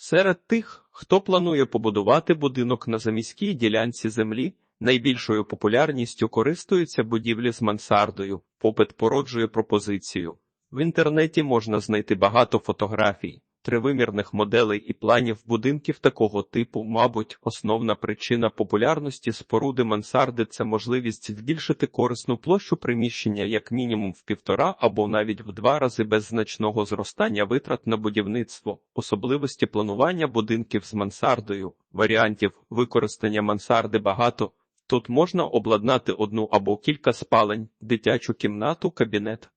Серед тих, хто планує побудувати будинок на заміській ділянці землі, найбільшою популярністю користуються будівлі з мансардою, попит породжує пропозицію. В інтернеті можна знайти багато фотографій, тривимірних моделей і планів будинків такого типу, мабуть, основна причина популярності споруди мансарди це можливість збільшити корисну площу приміщення як мінімум в півтора або навіть в два рази без значного зростання витрат на будівництво, особливості планування будинків з мансардою, варіантів використання мансарди багато. Тут можна обладнати одну або кілька спалень, дитячу кімнату, кабінет,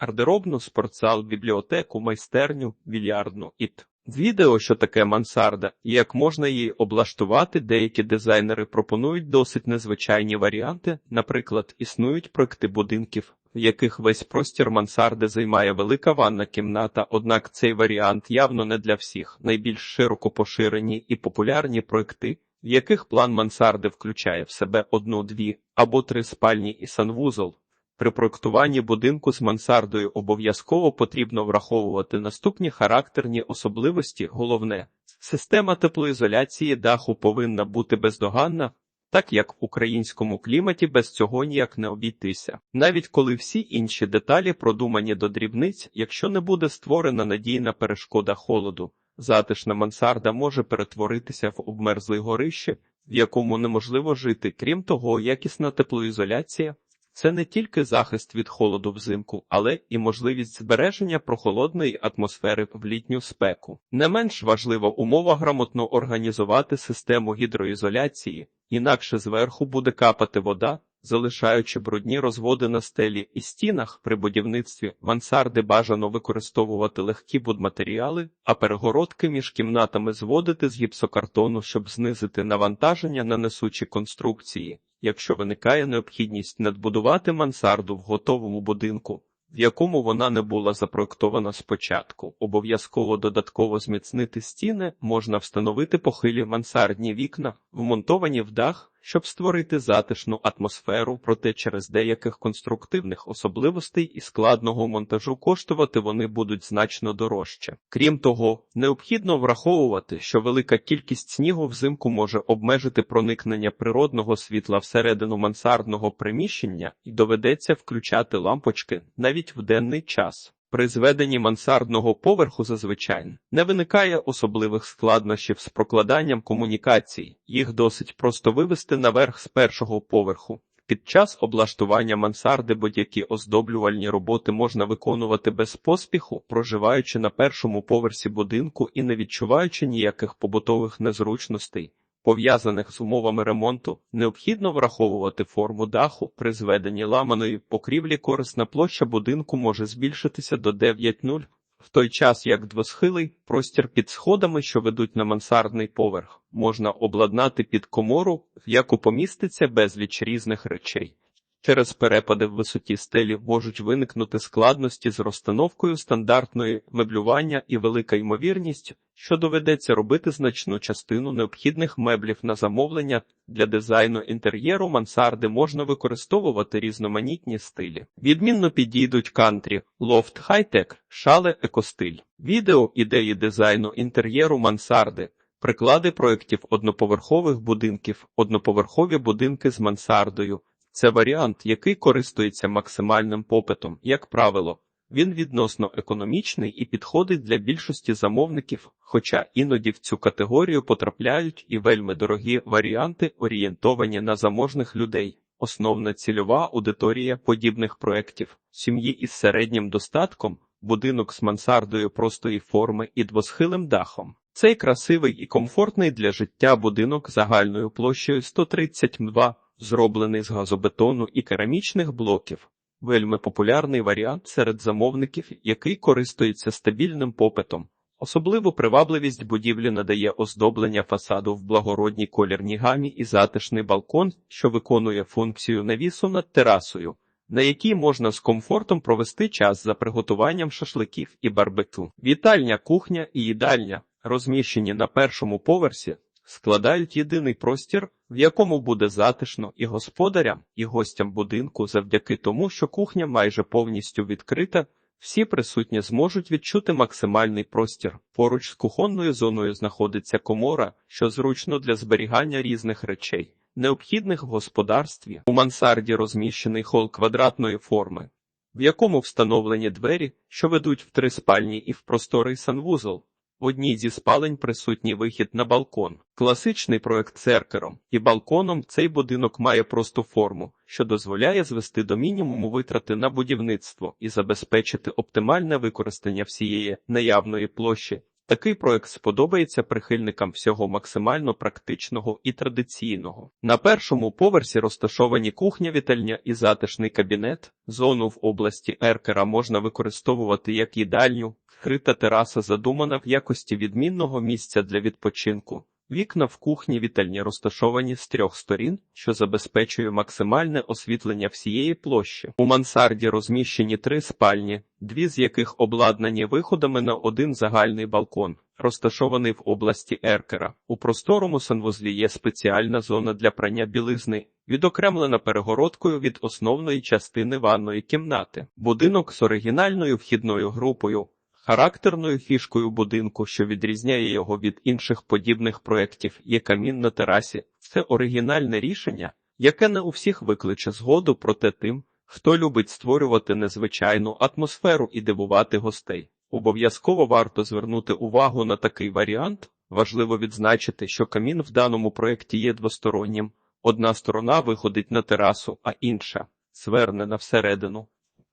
гардеробну, спортзал, бібліотеку, майстерню, більярдну і т. Відео, що таке мансарда, і як можна її облаштувати, деякі дизайнери пропонують досить незвичайні варіанти. Наприклад, існують проекти будинків, в яких весь простір мансарди займає велика ванна кімната, однак цей варіант явно не для всіх. Найбільш широко поширені і популярні проекти, в яких план мансарди включає в себе одну, дві або три спальні і санвузол. При проектуванні будинку з мансардою обов'язково потрібно враховувати наступні характерні особливості. Головне, система теплоізоляції даху повинна бути бездоганна, так як в українському кліматі без цього ніяк не обійтися. Навіть коли всі інші деталі продумані до дрібниць, якщо не буде створена надійна перешкода холоду, затишна мансарда може перетворитися в обмерзле горище, в якому неможливо жити. Крім того, якісна теплоізоляція це не тільки захист від холоду взимку, але і можливість збереження прохолодної атмосфери в літню спеку. Не менш важлива умова грамотно організувати систему гідроізоляції, інакше зверху буде капати вода, залишаючи брудні розводи на стелі і стінах при будівництві мансарди бажано використовувати легкі будматеріали, а перегородки між кімнатами зводити з гіпсокартону, щоб знизити навантаження на несучі конструкції якщо виникає необхідність надбудувати мансарду в готовому будинку, в якому вона не була запроектована спочатку. Обов'язково додатково зміцнити стіни можна встановити похилі мансардні вікна, вмонтовані в дах, щоб створити затишну атмосферу, проте через деяких конструктивних особливостей і складного монтажу коштувати вони будуть значно дорожче. Крім того, необхідно враховувати, що велика кількість снігу взимку може обмежити проникнення природного світла всередину мансардного приміщення і доведеться включати лампочки навіть в денний час. При зведенні мансардного поверху зазвичай не виникає особливих складнощів з прокладанням комунікацій, їх досить просто вивести наверх з першого поверху. Під час облаштування мансарди будь-які оздоблювальні роботи можна виконувати без поспіху, проживаючи на першому поверсі будинку і не відчуваючи ніяких побутових незручностей пов'язаних з умовами ремонту, необхідно враховувати форму даху. При зведенні ламаної покрівлі корисна площа будинку може збільшитися до 9,0, в той час як двосхилий простір під сходами, що ведуть на мансардний поверх, можна обладнати під комору, в яку поміститься безліч різних речей. Через перепади в висоті стелі можуть виникнути складності з розстановкою стандартної меблювання і велика ймовірність, що доведеться робити значну частину необхідних меблів на замовлення для дизайну інтер'єру мансарди можна використовувати різноманітні стилі. Відмінно підійдуть кантрі, лофт хай-тек, шале екостиль. Відео ідеї дизайну інтер'єру мансарди. Приклади проєктів одноповерхових будинків, одноповерхові будинки з мансардою. Це варіант, який користується максимальним попитом, як правило. Він відносно економічний і підходить для більшості замовників, хоча іноді в цю категорію потрапляють і вельми дорогі варіанти, орієнтовані на заможних людей. Основна цільова аудиторія подібних проєктів сім'ї із середнім достатком, будинок з мансардою простої форми і двосхилим дахом. Цей красивий і комфортний для життя будинок загальною площею 132 зроблений з газобетону і керамічних блоків. Вельми популярний варіант серед замовників, який користується стабільним попитом. Особливу привабливість будівлі надає оздоблення фасаду в благородній колірній гамі і затишний балкон, що виконує функцію навісу над терасою, на якій можна з комфортом провести час за приготуванням шашликів і барбекю. Вітальня, кухня і їдальня, розміщені на першому поверсі, складають єдиний простір, в якому буде затишно і господарям, і гостям будинку завдяки тому, що кухня майже повністю відкрита, Всі присутні зможуть відчути максимальний простір. Поруч з кухонною зоною знаходиться комора, що зручно для зберігання різних речей, необхідних в господарстві. У мансарді розміщений хол квадратної форми, в якому встановлені двері, що ведуть в три спальні і в просторий санвузол. В одній зі спалень присутній вихід на балкон. Класичний проект церкером і балконом цей будинок має просту форму, що дозволяє звести до мінімуму витрати на будівництво і забезпечити оптимальне використання всієї наявної площі. Такий проект сподобається прихильникам всього максимально практичного і традиційного. На першому поверсі розташовані кухня, вітальня і затишний кабінет. Зону в області Еркера можна використовувати як їдальню. Крита тераса задумана в якості відмінного місця для відпочинку. Вікна в кухні вітальні розташовані з трьох сторін, що забезпечує максимальне освітлення всієї площі. У мансарді розміщені три спальні, дві з яких обладнані виходами на один загальний балкон, розташований в області Еркера. У просторому санвузлі є спеціальна зона для прання білизни, відокремлена перегородкою від основної частини ванної кімнати. Будинок з оригінальною вхідною групою. Характерною фішкою будинку, що відрізняє його від інших подібних проєктів, є камін на терасі. Це оригінальне рішення, яке не у всіх викличе згоду, проте тим, хто любить створювати незвичайну атмосферу і дивувати гостей. Обов'язково варто звернути увагу на такий варіант. Важливо відзначити, що камін в даному проєкті є двостороннім. Одна сторона виходить на терасу, а інша звернена всередину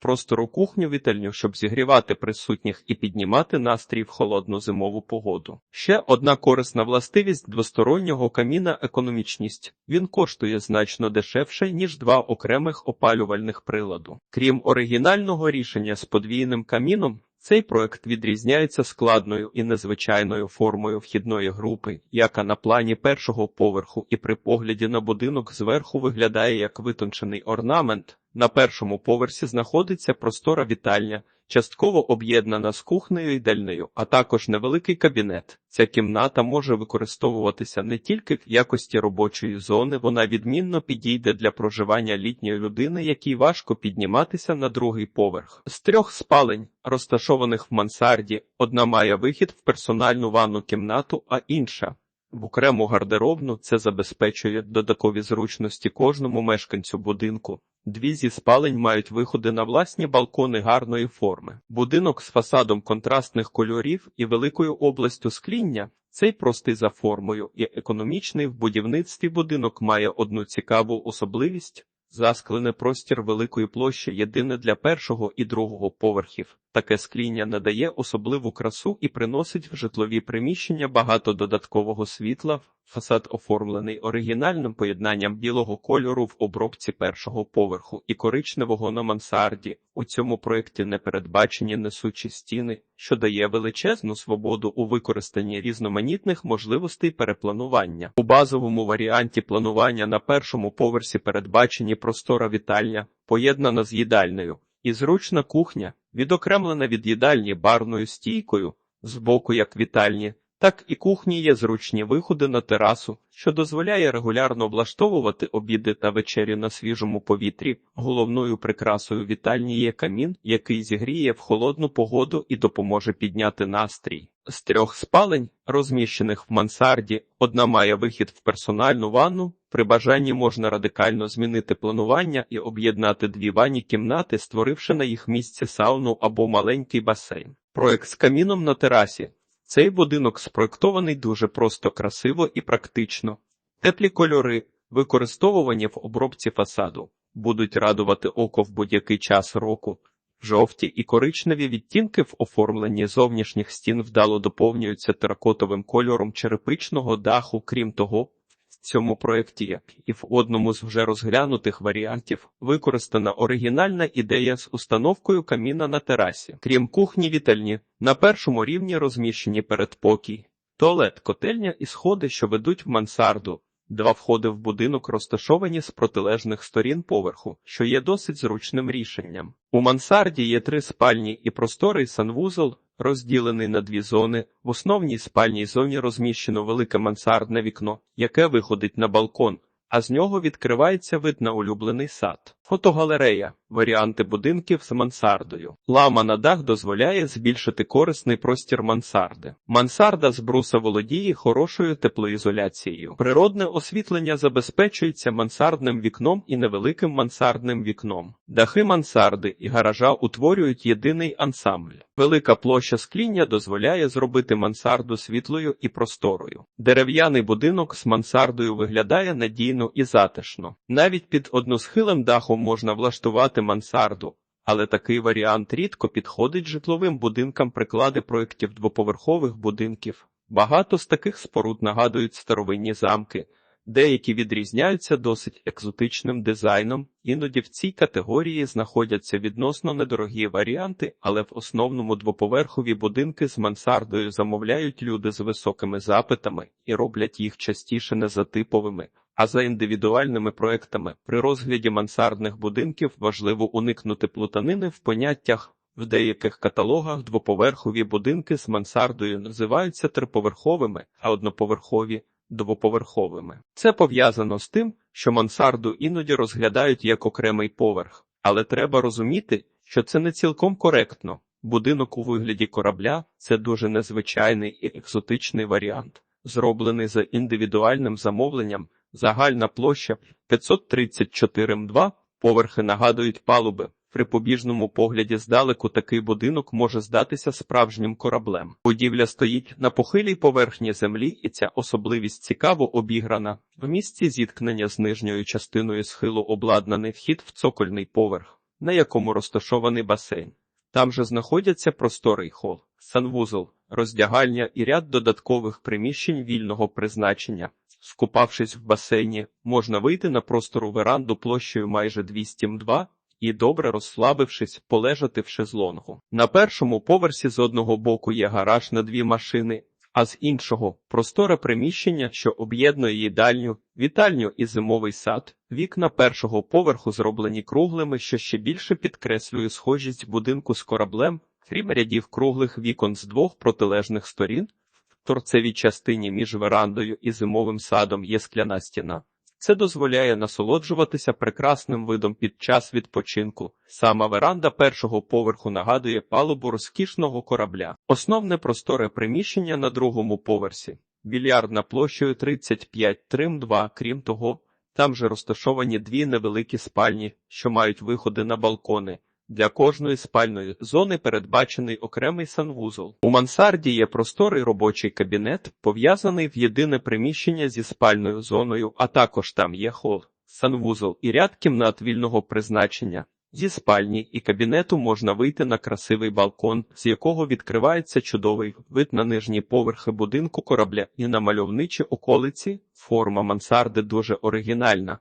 простору кухню вітальню, щоб зігрівати присутніх і піднімати настрій в холодну зимову погоду. Ще одна корисна властивість двостороннього каміна економічність. Він коштує значно дешевше, ніж два окремих опалювальних приладу. Крім оригінального рішення з подвійним каміном. Цей проект відрізняється складною і незвичайною формою вхідної групи, яка на плані першого поверху і при погляді на будинок зверху виглядає як витончений орнамент. На першому поверсі знаходиться простора вітальня, частково об'єднана з кухнею і дальнею, а також невеликий кабінет. Ця кімната може використовуватися не тільки в якості робочої зони, вона відмінно підійде для проживання літньої людини, якій важко підніматися на другий поверх. З трьох спалень, розташованих в мансарді, одна має вихід в персональну ванну кімнату, а інша. В окрему гардеробну це забезпечує додаткові зручності кожному мешканцю будинку. Дві зі спалень мають виходи на власні балкони гарної форми. Будинок з фасадом контрастних кольорів і великою областю скління. Цей простий за формою і економічний в будівництві будинок має одну цікаву особливість. Засклений простір великої площі єдине для першого і другого поверхів. Таке скління надає особливу красу і приносить в житлові приміщення багато додаткового світла. Фасад оформлений оригінальним поєднанням білого кольору в обробці першого поверху і коричневого на мансарді. У цьому проєкті не передбачені несучі стіни, що дає величезну свободу у використанні різноманітних можливостей перепланування. У базовому варіанті планування на першому поверсі передбачені простора вітальня, поєднана з їдальнею, і зручна кухня, відокремлена від їдальні барною стійкою, збоку як вітальні. Так і кухні є зручні виходи на терасу, що дозволяє регулярно облаштовувати обіди та вечері на свіжому повітрі. Головною прикрасою вітальні є камін, який зігріє в холодну погоду і допоможе підняти настрій. З трьох спалень, розміщених в мансарді, одна має вихід в персональну ванну. При бажанні можна радикально змінити планування і об'єднати дві ванні кімнати, створивши на їх місці сауну або маленький басейн. Проект з каміном на терасі. Цей будинок спроектований дуже просто красиво і практично. Теплі кольори, використовувані в обробці фасаду, будуть радувати око в будь-який час року. Жовті і коричневі відтінки в оформленні зовнішніх стін вдало доповнюються теракотовим кольором черепичного даху, крім того, в цьому проєкті, як і в одному з вже розглянутих варіантів, використана оригінальна ідея з установкою каміна на терасі. Крім кухні вітальні, на першому рівні розміщені передпокій, туалет, котельня і сходи, що ведуть в мансарду. Два входи в будинок розташовані з протилежних сторін поверху, що є досить зручним рішенням. У мансарді є три спальні і просторий санвузол, розділений на дві зони. В основній спальній зоні розміщено велике мансардне вікно, яке виходить на балкон, а з нього відкривається вид на улюблений сад. Фотогалерея. Варіанти будинків з мансардою. Лама на дах дозволяє збільшити корисний простір мансарди. Мансарда з бруса володіє хорошою теплоізоляцією. Природне освітлення забезпечується мансардним вікном і невеликим мансардним вікном. Дахи мансарди і гаража утворюють єдиний ансамбль. Велика площа скління дозволяє зробити мансарду світлою і просторою. Дерев'яний будинок з мансардою виглядає надійно і затишно. Навіть під односхилим дахом можна влаштувати мансарду, але такий варіант рідко підходить житловим будинкам приклади проєктів двоповерхових будинків. Багато з таких споруд нагадують старовинні замки, деякі відрізняються досить екзотичним дизайном, іноді в цій категорії знаходяться відносно недорогі варіанти, але в основному двоповерхові будинки з мансардою замовляють люди з високими запитами і роблять їх частіше не за типовими, а за індивідуальними проектами. При розгляді мансардних будинків важливо уникнути плутанини в поняттях. В деяких каталогах двоповерхові будинки з мансардою називаються триповерховими, а одноповерхові двоповерховими. Це пов'язано з тим, що мансарду іноді розглядають як окремий поверх, але треба розуміти, що це не цілком коректно. Будинок у вигляді корабля це дуже незвичайний і екзотичний варіант, зроблений за індивідуальним замовленням. Загальна площа 534 м2, поверхи нагадують палуби. При побіжному погляді здалеку такий будинок може здатися справжнім кораблем. Будівля стоїть на похилій поверхні землі, і ця особливість цікаво обіграна. В місці зіткнення з нижньою частиною схилу обладнаний вхід в цокольний поверх, на якому розташований басейн. Там же знаходяться просторий хол, санвузол, роздягальня і ряд додаткових приміщень вільного призначення. Скупавшись в басейні, можна вийти на простору веранду площею майже 200 м2 і, добре розслабившись, полежати в шезлонгу. На першому поверсі з одного боку є гараж на дві машини, а з іншого просторе приміщення, що об'єднує їдальню, вітальню і зимовий сад. Вікна першого поверху зроблені круглими, що ще більше підкреслює схожість будинку з кораблем, крім рядів круглих вікон з двох протилежних сторін. Торцевій частині між верандою і зимовим садом є скляна стіна. Це дозволяє насолоджуватися прекрасним видом під час відпочинку. Сама веранда першого поверху нагадує палубу розкішного корабля. Основне просторе приміщення на другому поверсі. Більярдна площею 35 трим 2, крім того, там же розташовані дві невеликі спальні, що мають виходи на балкони. Для кожної спальної зони передбачений окремий санвузол. У мансарді є просторий робочий кабінет, пов'язаний в єдине приміщення зі спальною зоною, а також там є хол, санвузол і ряд кімнат вільного призначення. Зі спальні і кабінету можна вийти на красивий балкон, з якого відкривається чудовий вид на нижні поверхи будинку корабля і на мальовничі околиці. Форма мансарди дуже оригінальна.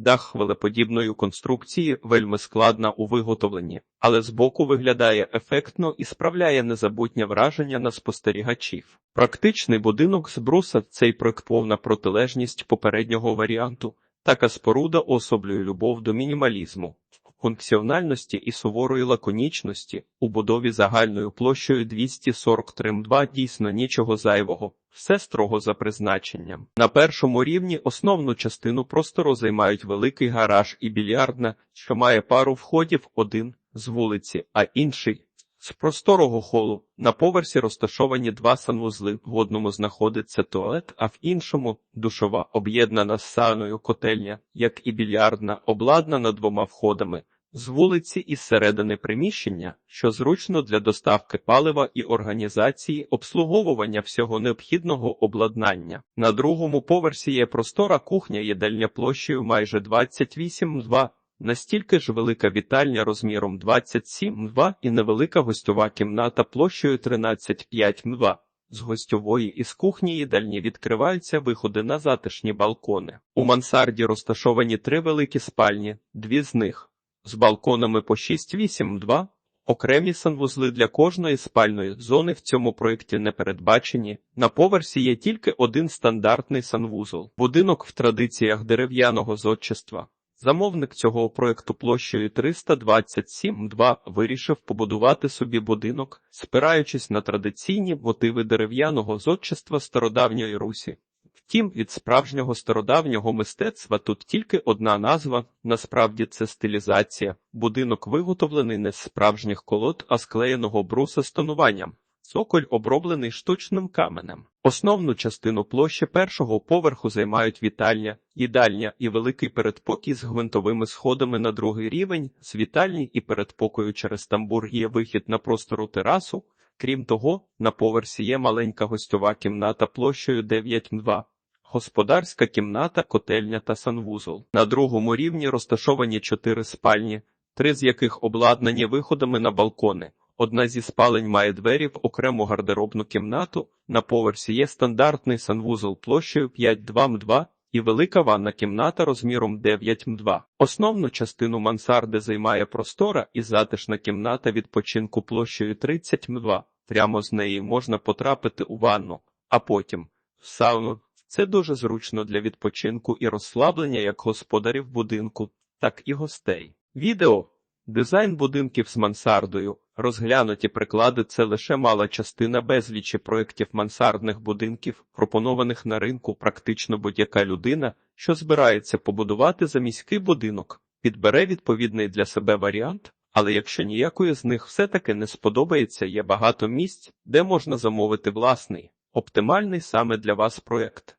Дах хвилеподібної конструкції вельми складна у виготовленні, але збоку виглядає ефектно і справляє незабутнє враження на спостерігачів. Практичний будинок з бруса цей проект повна протилежність попереднього варіанту, така споруда особлює любов до мінімалізму, функціональності і суворої лаконічності у будові загальною площею 243 м2 дійсно нічого зайвого. Все строго за призначенням. На першому рівні основну частину простору займають великий гараж і більярдна, що має пару входів один з вулиці, а інший з просторого холу. На поверсі розташовані два санвузли. В одному знаходиться туалет, а в іншому душова, об'єднана з саною котельня, як і більярдна, обладнана двома входами з вулиці і зсередини приміщення, що зручно для доставки палива і організації обслуговування всього необхідного обладнання. На другому поверсі є простора кухня їдальня площею майже 28,2 Настільки ж велика вітальня розміром 27 м2 і невелика гостьова кімната площею 13,5 м2. З гостьової і з кухні їдальні відкриваються виходи на затишні балкони. У мансарді розташовані три великі спальні, дві з них з балконами по 6-8-2. Окремі санвузли для кожної спальної зони в цьому проєкті не передбачені. На поверсі є тільки один стандартний санвузол, будинок в традиціях дерев'яного зодчества. Замовник цього проєкту площею 327-2 вирішив побудувати собі будинок, спираючись на традиційні мотиви дерев'яного зодчества стародавньої Русі. Втім, від справжнього стародавнього мистецтва тут тільки одна назва, насправді це стилізація. Будинок виготовлений не з справжніх колод, а з клеєного бруса з тонуванням. Цоколь оброблений штучним каменем. Основну частину площі першого поверху займають вітальня, їдальня і великий передпокій з гвинтовими сходами на другий рівень. З вітальні і передпокою через тамбур є вихід на простору терасу. Крім того, на поверсі є маленька гостьова кімната площею 9 Господарська кімната, котельня та санвузол. На другому рівні розташовані чотири спальні, три з яких обладнані виходами на балкони. Одна зі спалень має двері в окрему гардеробну кімнату. На поверсі є стандартний санвузол площею 5,2 м2 і велика ванна кімната розміром 9 м2. Основну частину мансарди займає простора і затишна кімната відпочинку площею 30 м2. Прямо з неї можна потрапити у ванну, а потім в сауну. Це дуже зручно для відпочинку і розслаблення як господарів будинку, так і гостей. Відео Дизайн будинків з мансардою. Розглянуті приклади це лише мала частина безлічі проєктів мансардних будинків, пропонованих на ринку практично будь-яка людина, що збирається побудувати заміський будинок, підбере відповідний для себе варіант, але якщо ніякої з них все-таки не сподобається, є багато місць, де можна замовити власний, оптимальний саме для вас проєкт.